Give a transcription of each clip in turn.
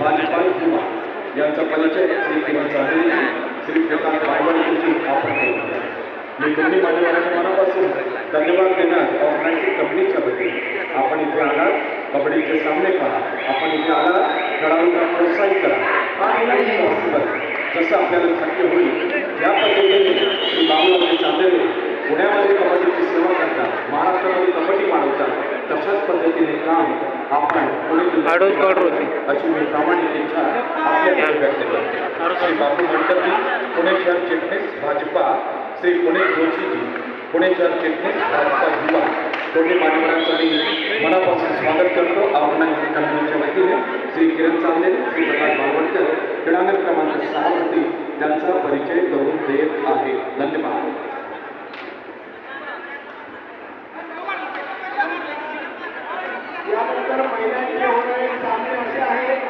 भाजपा युवा यांचा परिचय श्री किरण चांदेरी श्री प्रकाश बायबल यांची आपण केला. मी तुम्ही माझ्या मनापासून धन्यवाद देणार. ऑर्गनायझिंग कमिटीच्या वतीने आपण इथे आलात. कबड्डीचे सामने पहा. आपण इथे आला खेळाडूंना प्रोत्साहित करा. आणि नाही जसं आपल्याला शक्य होईल ज्या पद्धतीने श्री बाबूराव चांदेले पुण्यामध्ये कबड्डीची सेवा करतात. महाराष्ट्रामध्ये कबड्डी पद्धतीने काम आपण बॉर्डर होती. अशी मी प्रामाणिक इच्छा आपल्या व्यक्त करतो. श्री बापू मंडपजी पुणे शहर चिटणीस भाजपा श्री पुणे जोशीजी पुणे शहर चिटणीस भाजपा युवा. दोन्ही मान्यवरांचं मी मनापासून स्वागत करतो. ऑर्गनायझिंग कमिटीच्या वतीने श्री किरण चांदे श्री प्रकाश बावडकर क्रीडांगण क्रमांक सहावरती त्यांचा परिचय करून देत आहे. धन्यवाद यानंतर महिलांचे होणारे सामने असे आहेत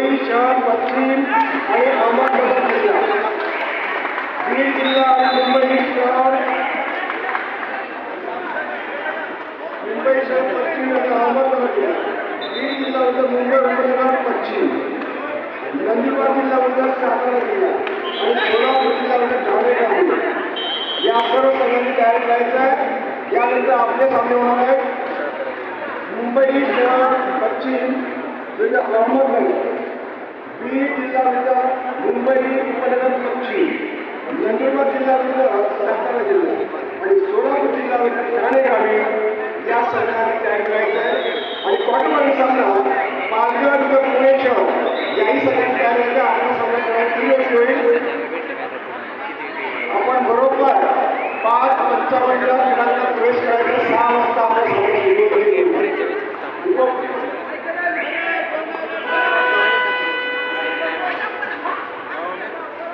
मुंबई शहर पश्चिम आणि अहमदनगर जिल्हा. बीड जिल्हा आणि मुंबई शहर. मुंबई शहर पश्चिम आणि अहमदनगर जिल्हा. बीड जिल्हा होतं मुंबई उपनगर पश्चिम. नंदुरबार जिल्हा होतं सातारा जिल्हा. आणि सोलापूर जिल्हा होतं ठाणे गाव या सर्व सगळ्यांनी तयार करायचं आहे. यानंतर आपले सामने होणार आहेत. मुंबई शहर पश्चिम अहमदनगर. बीड जिल्हा म्हणजे मुंबई उपनगर पश्चिम नंदुरबार जिल्हा म्हणजे सातारा जिल्हा आणि सोलापूर जिल्हा म्हणजे ठाणे गावी या सरकारने तयारी करायचं आहे आणि क्वार्टरमध्ये सामना पालघर व पुणे शहर याही संघाची तयारी आहे आपला सामना तीन होईल आपण बरोबर पाच पंचावन्नला खेळाडूंना प्रवेश करायचा सहा वाजता आपण सगळे सुरू करू.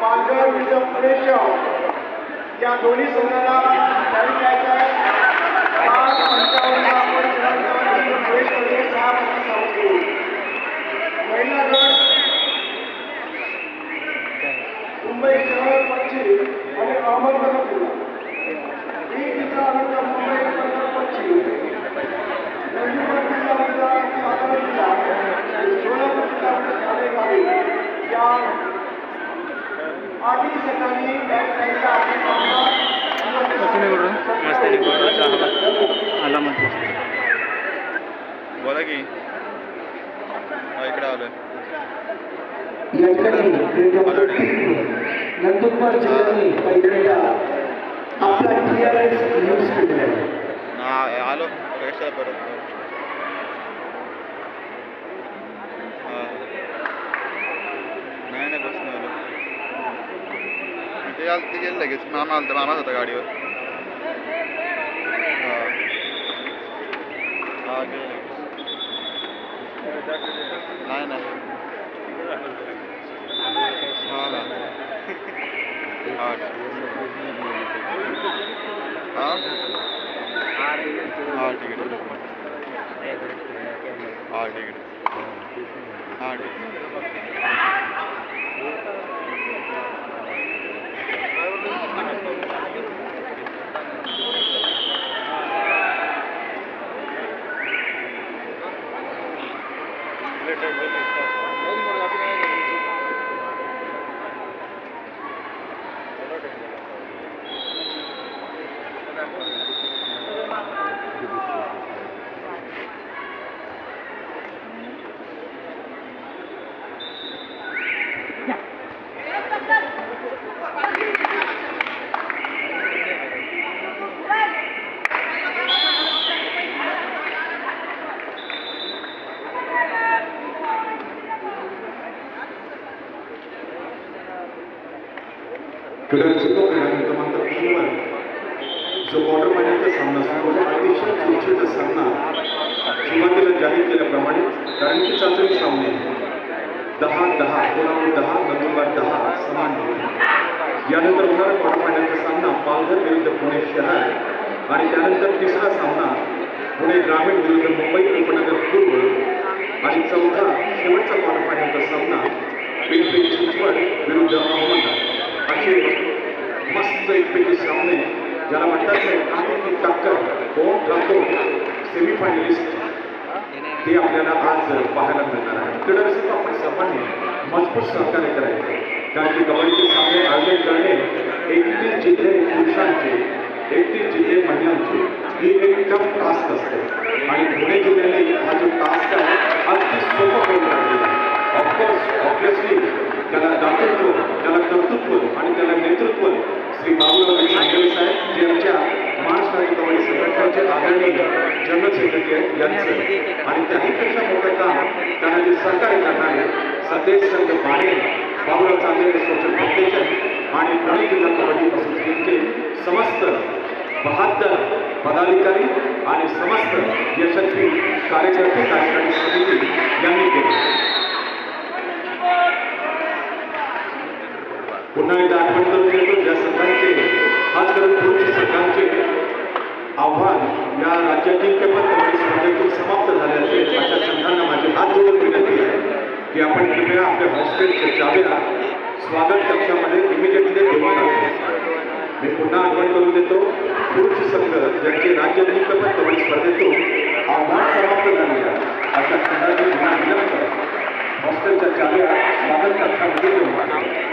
पालघर विरुद्ध पुणे शहर या दोन्ही संघाला बोला की हा इकडे आलोय नंदुरबार जिल्ह्याने पहिल्यांदा आपला टी आर एस न्यूज केलेला ना आलो कशा परत हा. नाही नाही बस आलो ते आलं ते गेलं लगेच मामा आलता मामाच होता गाडीवर हा हा गेलं लगेच. नाही नाही हा ना हा हा हा ठीक आहे हा ठीक आहे हा ठीक related will क्रीडांचे तो क्रीडांगण क्रमांक तीनवर जो क्वार्टर फायनलचा सामना असतो तो अतिशय चुरशीचा सामना सुरुवातीला जाहीर केल्याप्रमाणे कारण की चाचणी सामने. दहा दहा कोल्हापूर दहा नंदुरबार दहा समान यानंतर होणारा क्वार्टर फायनलचा सामना पालघर विरुद्ध पुणे शहर आणि त्यानंतर तिसरा सामना पुणे ग्रामीण विरुद्ध मुंबई उपनगर पूर्व आणि चौथा शेवटचा क्वार्टर फायनलचा सामना पिंपरी चिंचवड विरुद्ध एकपैकी सामने ज्याला म्हणतात नाही काही ती टक्कर कोण ठरतो सेमीफायनलिस्ट ते आपल्याला आज पाहायला मिळणार आहे. इकडे आपण सर्वांनी मज़बूत सहकार्य करायचं कारण की कबड्डीचे सामने आयोजन करणे एकतीस जिल्हे पुरुषांचे, एकतीस जिल्हे महिलांचे ही एक टफ टास्क असते. आणि पुणे जिल्ह्याने हा जो टास्क आहे अगदी सोपं करून श्री बाबूराव सांगले साहेब जे आमच्या महाराष्ट्र आणि कबड्डी आदरणीय जनरल सेक्रेटरी आहेत आणि त्याहीपेक्षा मोठं काम त्यांना जे सहकार्य करणारे सतेज संघ बाणे बाबूराव चांगले सोशल फाउंडेशन आणि पुणे जिल्हा कबड्डी असोसिएशनचे समस्त बहात्तर पदाधिकारी आणि समस्त यशस्वी कार्यकर्ते कार्यकारी समिती यांनी केले. पुन्हा एकदा आठवण करून देतो, ज्या संघांचे, खास करून संघांचे आव्हान या राज्यातील केवळ कबड्डी स्पर्धेतून समाप्त झाले असेल, अशा संघांना माझी हात जोडून विनंती आहे की आपण कृपया आपल्या हॉस्टेलच्या चाव्या स्वागत कक्षामध्ये इमिजिएटली टाकू मी पुन्हा आठवण करून देतो, पुरुष संघ, ज्यांचे राज्य निकपत कबड्डी स्पर्धेतून आव्हान समाप्त झाले अशा संघांनी पुन्हा विनंती हॉस्टेलच्या चाव्या स्वागत कक्षामध्ये घेऊन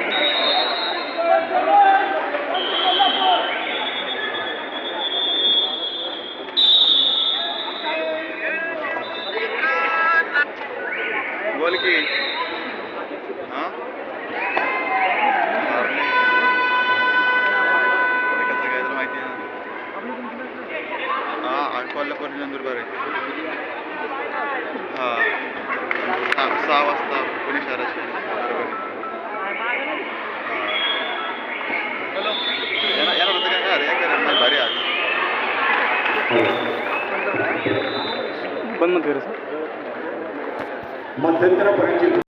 मत करा सर? मध्यंतरापर्यंत